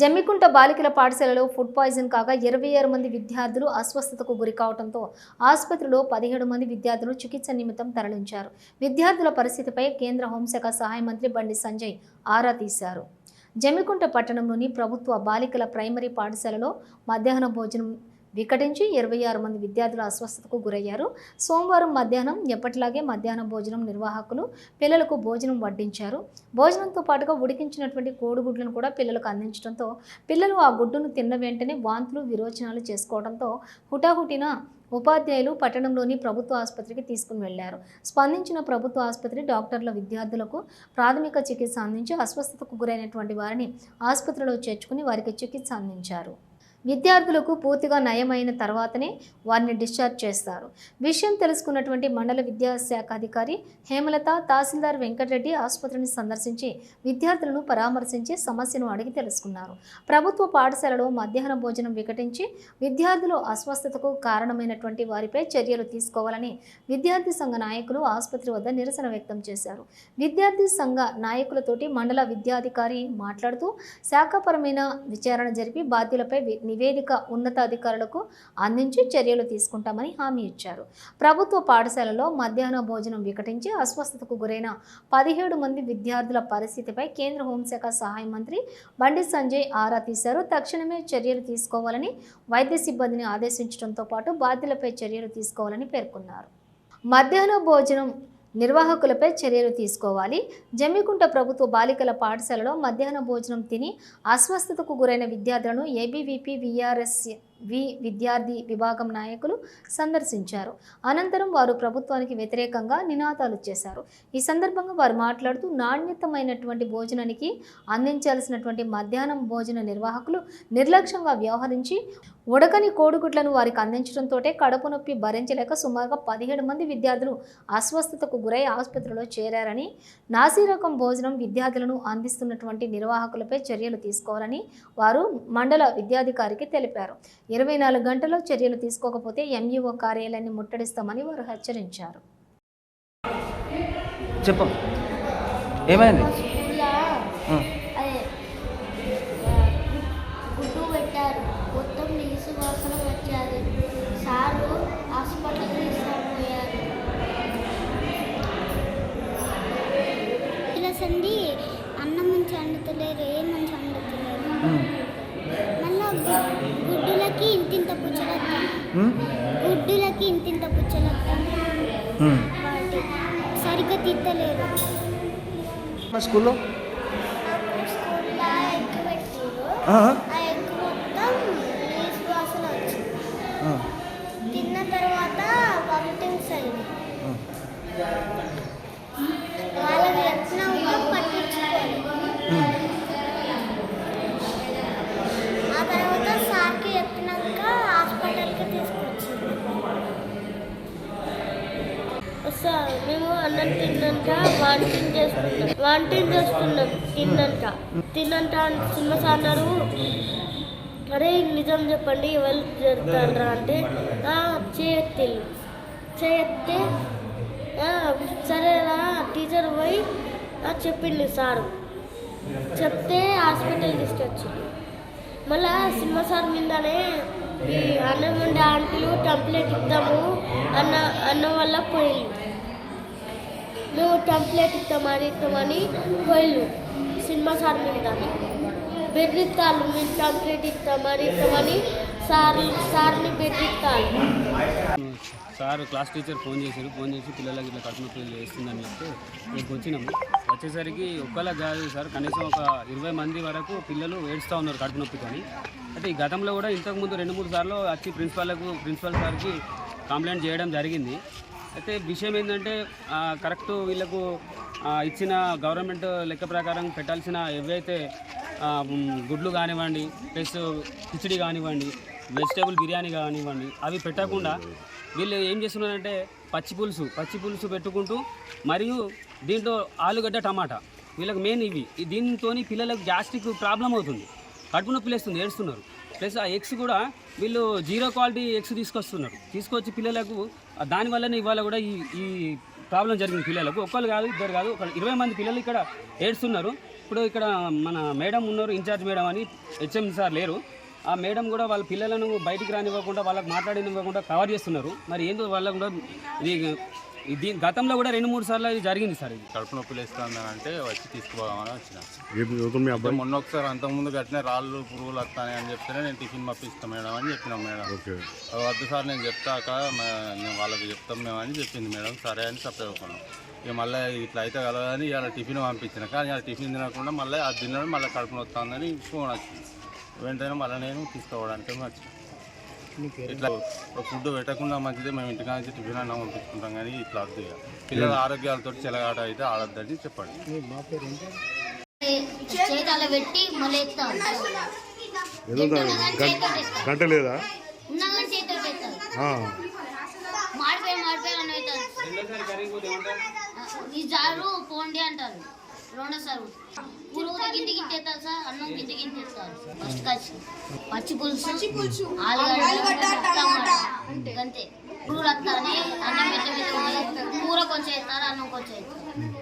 జమ్మికుంట బాలికల పాఠశాలలో food poison కాగా ఇరవై ఆరు మంది విద్యార్థులు అస్వస్థతకు గురి కావడంతో ఆసుపత్రిలో పదిహేడు మంది విద్యార్థులు చికిత్స నిమిత్తం తరలించారు. విద్యార్థుల పరిస్థితిపై కేంద్ర హోంశాఖ సహాయ మంత్రి బండి సంజయ్ ఆరా తీశారు. జమ్మికుంట పట్టణంలోని ప్రభుత్వ బాలికల ప్రైమరీ పాఠశాలలో మధ్యాహ్న భోజనం వికటించి ఇరవై ఆరు మంది విద్యార్థులు అస్వస్థతకు గురయ్యారు. సోమవారం మధ్యాహ్నం ఎప్పటిలాగే మధ్యాహ్న భోజనం నిర్వాహకులు పిల్లలకు భోజనం వడ్డించారు. భోజనంతో పాటుగా ఉడికించినటువంటి కోడిగుడ్లను కూడా పిల్లలకు అందించడంతో పిల్లలు ఆ గుడ్డును తిన్న వెంటనే వాంతులు విరోచనాలు చేసుకోవడంతో హుటాహుటిన ఉపాధ్యాయులు పట్టణంలోని ప్రభుత్వ ఆసుపత్రికి తీసుకుని వెళ్ళారు స్పందించిన ప్రభుత్వ ఆసుపత్రి డాక్టర్ల విద్యార్థులకు ప్రాథమిక చికిత్స అందించి అస్వస్థతకు గురైనటువంటి వారిని ఆసుపత్రిలో చేర్చుకుని వారికి చికిత్స అందించారు. విద్యార్థులకు పూర్తిగా నయమైన తర్వాతనే వారిని డిశ్చార్జ్ చేస్తారు. విషయం తెలుసుకున్నటువంటి మండల విద్యాశాఖ అధికారి హేమలత తహసీల్దార్ వెంకటరెడ్డి ఆసుపత్రిని సందర్శించి విద్యార్థులను పరామర్శించి సమస్యను అడిగి తెలుసుకున్నారు. ప్రభుత్వ పాఠశాలలో మధ్యాహ్న భోజనం వికటించి విద్యార్థులు అస్వస్థతకు కారణమైనటువంటి వారిపై చర్యలు తీసుకోవాలని విద్యార్థి సంఘ నాయకులు ఆసుపత్రి వద్ద నిరసన వ్యక్తం చేశారు. విద్యార్థి సంఘ నాయకులతోటి మండల విద్యాధికారి మాట్లాడుతూ శాఖపరమైన విచారణ జరిపి బాధ్యులపై నివేదిక ఉన్నతాధికారులకు అందించి చర్యలు తీసుకుంటామని హామీ ఇచ్చారు. ప్రభుత్వ పాఠశాలలో మధ్యాహ్న భోజనం వికటించి అస్వస్థతకు గురైన పదిహేడు మంది విద్యార్థుల పరిస్థితిపై కేంద్ర హోంశాఖ సహాయ మంత్రి బండి సంజయ్ ఆరా తీశారు. తక్షణమే చర్యలు తీసుకోవాలని వైద్య సిబ్బందిని ఆదేశించడంతో పాటు బాధ్యులపై చర్యలు తీసుకోవాలని పేర్కొన్నారు. మధ్యాహ్న భోజనం నిర్వాహకులపై చర్యలు తీసుకోవాలి. జమ్మికుంట ప్రభుత్వ బాలికల పాఠశాలలో మధ్యాహ్న భోజనం తిని అస్వస్థతకు గురైన విద్యార్థులను ఏబీవీపీ విఆర్ఎస్ వి విద్యార్థి విభాగం నాయకులు సందర్శించారు. అనంతరం వారు ప్రభుత్వానికి వ్యతిరేకంగా నినాదాలు చేశారు. ఈ సందర్భంగా వారు మాట్లాడుతూ నాణ్యతమైనటువంటి భోజనానికి అందించాల్సినటువంటి మధ్యాహ్నం భోజన నిర్వాహకులు నిర్లక్ష్యంగా వ్యవహరించి ఉడకని కోడిగుడ్లను వారికి అందించడంతో కడుపు నొప్పి భరించలేక సుమారుగా పదిహేడు మంది విద్యార్థులు అస్వస్థతకు గురై ఆసుపత్రిలో చేరారని నాసీ రకం భోజనం విద్యార్థులను అందిస్తున్నటువంటి నిర్వాహకులపై చర్యలు తీసుకోవాలని వారు మండల విద్యాధికారికి తెలిపారు. ఇరవై నాలుగు గంటల్లో చర్యలు తీసుకోకపోతే ఎంఈఓ కార్యాలయాన్ని ముట్టడిస్తామని వారు హెచ్చరించారు. చెప్పు. ఏమైంది? స్కూల్లో ఆ, అదే ఆ, గుడ్డు పెట్టారు. మొత్తం నీసు వాసన వచ్చారు. సారు హాస్పిటల్ తీసుకుపోయారు. ఇలా సంది అన్నం మంచి వండుతలేరు ఏం మంచి వండుతలేరు? సరిగ్గా తిత్తలేరు మా స్కూల్లో? స్కూల్లో ఎగ్ పెట్టారు ఆ, ఆ ఎగ్ మొత్తం నీసు వాసన వచ్చింది ఆ, తిన్న తర్వాత వామిటింగ్స్ అయింది ఆ. వాళ్ళకి ఎట్లా ఉందో పట్టించుకోవాలి ఉమ్, ఆ తర్వాత సార్కి చెప్పినాక హాస్పిటల్కి తీసుకొచ్చింది సార్ మేము అన్నం తిన్నాక వాంటింగ్ చేస్తున్నాం వాంటింగ్ చేస్తున్నాం తిన్నాక తిన్నాక సినిమా సార్ అన్నారు అరే నిజం చెప్పండి ఎవరు జరుగుతారా అంటే "ఆ, చేయెత్తిల్లు. చేయెత్తే సరేరా టీచర్ పోయి చెప్పింది సారు. చెప్తే హాస్పిటల్ తీసుకొచ్చింది మళ్ళా సినిమా సార్ మీదనే ఈ అన్నం ఉండే ఆంటీలు టెంప్లెట్ ఇద్దాము అన్న అన్న వల్ల పోయింది మేము టంప్లెట్ ఇస్తామని ఇస్తామని పోయిళ్ళు. సినిమా సార్ మీద బెదిరిస్తాను మేము టెంప్లెట్ ఇస్తామని ఇస్తామని సార్ సార్ని బెదిరిస్తాను సార్ క్లాస్ టీచర్ ఫోన్ చేశారు. ఫోన్ చేసి పిల్లలకి ఇట్లా కడుపు వేస్తుందని చెప్తే ఇక్కడికి వచ్చినాము. వచ్చేసరికి ఒక్కలా కాదు సార్. కనీసం ఒక ఇరవై మంది వరకు పిల్లలు ఏడుస్తూ ఉన్నారు కడుపు నొప్పితోని. అయితే ఈ గతంలో కూడా ఇంతకుముందు రెండు మూడు సార్లు వచ్చి ప్రిన్సిపాల్కు ప్రిన్సిపల్ సార్కి కంప్లైంట్ చేయడం జరిగింది. అయితే విషయం ఏంటంటే కరెక్ట్ వీళ్ళకు ఇచ్చిన గవర్నమెంట్ లెక్క ప్రకారం పెట్టాల్సిన ఏవైతే గుడ్లు కానివ్వండి ప్లస్ కిచిడి కానివ్వండి వెజిటేబుల్ బిర్యానీ కానివ్వండి అవి పెట్టకుండా వీళ్ళు ఏం చేస్తున్నారంటే పచ్చి పులుసు పచ్చి పులుసు పెట్టుకుంటూ మరియు దీంట్లో ఆలుగడ్డ టమాటా వీళ్ళకి మెయిన్ ఇవి. దీంతో పిల్లలకు గ్యాస్ట్రిక్ ప్రాబ్లం అవుతుంది. కడుపు నొప్పి లేస్తుంది ఏడుస్తున్నారు. ప్లస్ ఆ ఎగ్స్ కూడా వీళ్ళు జీరో క్వాలిటీ ఎగ్స్ తీసుకొస్తున్నారు. తీసుకొచ్చి పిల్లలకు దానివల్లనే ఇవాళ కూడా ఈ ఈ ప్రాబ్లం జరిగింది పిల్లలకు. ఒక్కరు కాదు ఇద్దరు కాదు ఒక ఇరవై మంది పిల్లలు ఇక్కడ ఏడుస్తున్నారు. ఇప్పుడు ఇక్కడ మన మేడం ఉన్నారు ఇన్ఛార్జ్ మేడం అని హెచ్ఎం సార్ లేరు. ఆ మేడం కూడా వాళ్ళ పిల్లలను బయటికి రానివ్వకుండా వాళ్ళకి మాట్లాడినివ్వకుండా కవర్ చేస్తున్నారు. మరి ఏందో వాళ్ళకు కూడా ఇది ఇది గతంలో కూడా రెండు మూడు సార్లు ఇది జరిగింది సార్ ఇది. కడుపు నొప్పి లేస్తుందని అంటే వచ్చి తీసుకుపోదామని వచ్చిన. మొన్న ఒకసారి అంతకుముందు కట్టిన రాళ్ళు పురుగులు వస్తాయి అని చెప్తేనే నేను టిఫిన్ పంపిస్తాను మేడం అని చెప్పినాం మేడం. వద్దు సార్ నేను చెప్తాక నేను వాళ్ళకి చెప్తాం మేము అని చెప్పింది మేడం. సరే అని చెప్పేసుకున్నాం ఇక మళ్ళీ ఇట్లా అయితే కలదని ఇవాళ టిఫిన్ పంపించిన. కానీ ఆ టిఫిన్ తినకుండా మళ్ళీ అది తినడం మళ్ళీ కడుపు నొస్తుందని ఫోన్ వచ్చింది. వెంటనే మళ్ళీ నేను తీసుకోవడానికి వచ్చిన. ఇట్లా ఫుడ్ పెట్టకుండా మంచిదే మేము ఇంటికా నుంచి టిఫిన్ అన్న పంపించుకుంటాం కానీ ఇట్లా వద్దు ఇక. పిల్లల ఆరోగ్యాలతో చెలగాట అయితే ఆడొద్దని చెప్పండి. గంట లేదా? పోండి అంటారు. రెండోసారి. పురుగు గింటి గింటి ఎత్తారు సార్ ఫస్ట్ కచ్చి పచ్చి పులుసు. ఆలుగడ్డ టమాటా అంతే కూర వస్తానే అన్నం ఉంది. కూర కొంచెం ఎత్తారు అన్నం కొంచెం ఎత్తారు